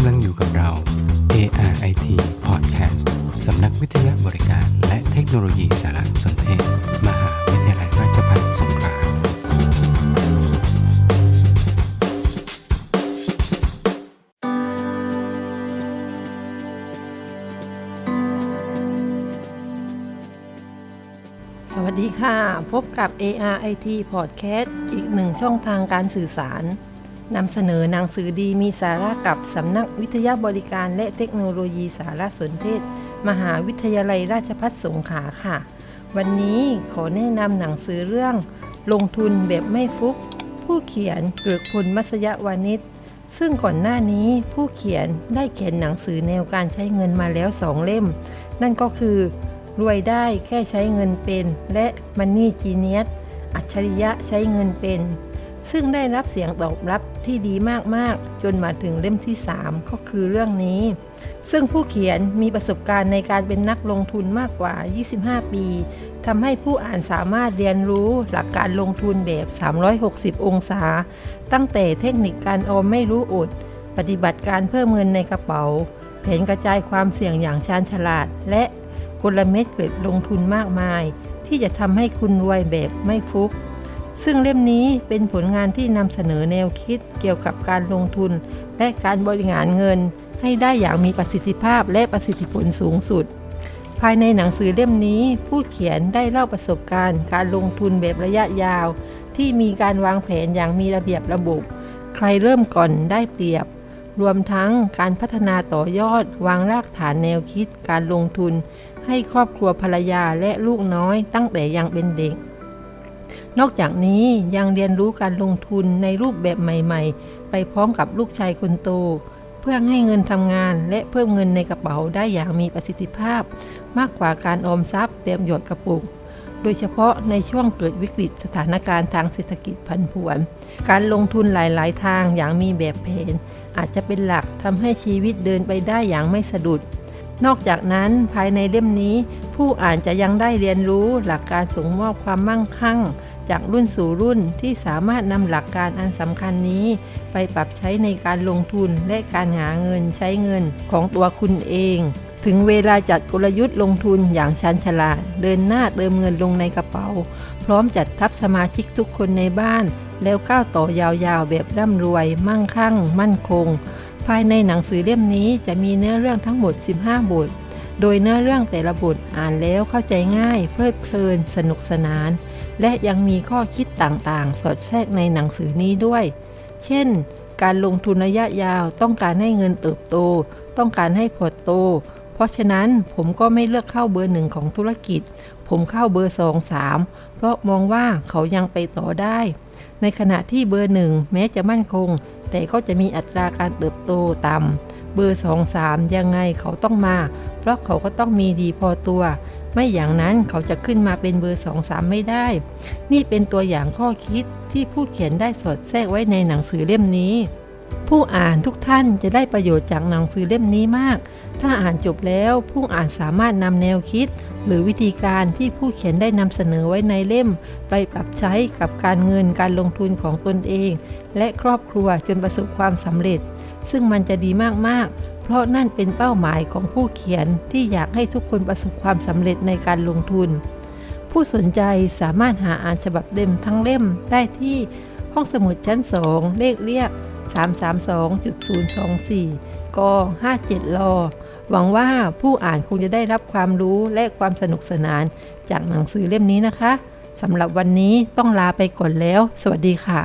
กำลังอยู่กับเรา ARIT Podcast สำนักวิทยาบริการ และเทคโนโลยีสารสนเทศ มหาวิทยาลัยราชภัฏสงขลาสวัสดีค่ะ พบกับ ARIT Podcast อีกหนึ่งช่องทางการสื่อสาร นำเสนอหนังสือดีมีสาระกับสำนักวิทยาบริการและเทคโนโลยีสารสนเทศ มหาวิทยาลัยราชภัฏสงขลาค่ะ วันนี้ขอแนะนำหนังสือเรื่อง ลงทุนแบบไม่ฟุก ผู้เขียนเกลือกพลมัสยวานิชซึ่งก่อนหน้านี้ผู้เขียนได้เขียนหนังสือแนวการใช้เงินมาแล้วสองเล่ม นั่นก็คือ รวยได้แค่ใช้เงินเป็น และมันนี่จีเนียสอัจฉริยะใช้เงินเป็น ซึ่งได้รับเสียงตอบรับที่ดีมากๆ จนมาถึงเล่มที่ 3 ก็คือเรื่องนี้ ซึ่งผู้เขียนมีประสบการณ์ในการเป็นนักลงทุนมากกว่า 25 ปีทำให้ผู้อ่านสามารถเรียนรู้หลักการลงทุนแบบ 360 องศา ตั้งแต่เทคนิคการออมไม่รู้อด ปฏิบัติการเพิ่มเงินในกระเป๋า แผนกระจายความเสี่ยงอย่างชาญฉลาด และกลเม็ดเกล็ดลงทุนมากมาย ที่จะทำให้คุณรวยแบบไม่ฟุก ซึ่งเล่มนี้เป็นผลงานที่นำเสนอแนวคิดเกี่ยวกับการลงทุน และการบริหารเงิน ให้ได้อย่างมีประสิทธิภาพและประสิทธิผลสูงสุด ภายในหนังสือเล่มนี้ ผู้เขียนได้เล่าประสบการณ์ การลงทุนแบบระยะยาว ที่มีการวางแผนอย่างมีระเบียบระบบ ใครเริ่มก่อนได้เปรียบ รวมทั้งการพัฒนาต่อยอด วางรากฐานแนวคิด การลงทุน ให้ครอบครัวภรรยาและลูกน้อยตั้งแต่ยังเป็นเด็ก นอกจากนี้ยังเรียนรู้การลงทุนในรูปแบบใหม่ ๆ ไปพร้อมกับลูกชายคนโต เพื่อให้เงินทำงานและเพิ่มเงินในกระเป๋าได้อย่างมีประสิทธิภาพ มากกว่าการออมทรัพย์แบบหยอดกระปุก โดยเฉพาะในช่วงเกิดวิกฤตสถานการณ์ทางเศรษฐกิจผันผวน การลงทุนหลายๆ ทางอย่างมีแบบแผน อาจจะเป็นหลักทำให้ชีวิตเดินไปได้อย่างไม่สะดุดนอกจากนั้นภายในเล่มนี้ ผู้อ่านจะยังได้เรียนรู้หลักการส่งมอบความมั่งคั่ง จากรุ่นสู่รุ่นที่สามารถนำหลักการอันสำคัญนี้ ไปปรับใช้ในการลงทุนและการหาเงินใช้เงินของตัวคุณเอง ถึงเวลาจัดกลยุทธ์ลงทุนอย่างชันฉลาด เดินหน้าเติมเงินลงในกระเป๋า พร้อมจัดทัพสมาชิกทุกคนในบ้าน แล้วก้าวต่อยาวๆแบบร่ำรวย มั่งคั่ง มั่นคง ภายในหนังสือเล่มนี้จะมีเนื้อเรื่องทั้งหมด 15 บท โดยเนื้อเรื่องแต่ละบทอ่านแล้วเข้าใจง่าย เพลิดเพลิน สนุกสนาน และยังมีข้อคิดต่างๆ สอดแทรกในหนังสือนี้ด้วย เช่น การลงทุนระยะยาวต้องการให้เงินเติบโต ต้องการให้พอโต เพราะฉะนั้นผมก็ไม่เลือกเข้าเบอร์หนึ่งของธุรกิจ ผมเข้าเบอร์สองสามเพราะมองว่าเขายังไปต่อได้ ในขณะที่เบอร์หนึ่งแม้จะมั่นคง แต่ก็จะมีอัตราการเติบโตต่ำ บอร์สองสามยังไงเขาต้องมา เพราะเขาก็ต้องมีดีพอตัว ไม่อย่างนั้นเขาจะขึ้นมาเป็นเบอร์สองสามไม่ได้ นี่เป็นตัวอย่างข้อคิดที่ผู้เขียนได้สอดแทรกไว้ในหนังสือเล่มนี้ ผู้อ่านทุกท่านจะได้ประโยชน์จากหนังสือเล่มนี้มาก ถ้าอ่านจบแล้วผู้อ่านสามารถนำแนวคิด หรือวิธีการที่ผู้เขียนได้นำเสนอไว้ในเล่ม ไปปรับใช้กับการเงินการลงทุนของตนเอง และครอบครัวจนประสบความสำเร็จ ซึ่งมันจะดีมาก ๆ เพราะนั่นเป็นเป้าหมายของผู้เขียนที่อยากให้ทุกคนประสบความสำเร็จในการลงทุน ผู้สนใจสามารถหาอ่านฉบับเล่มทั้งเล่มได้ที่ห้องสมุดชั้น 2 เลขเรียก 332.024ก57รอหวังว่าผู้อ่านคงจะได้รับความรู้และความสนุกสนานจากหนังสือเล่มนี้นะคะสำหรับวันนี้ต้องลาไปก่อนแล้ว สวัสดีค่ะ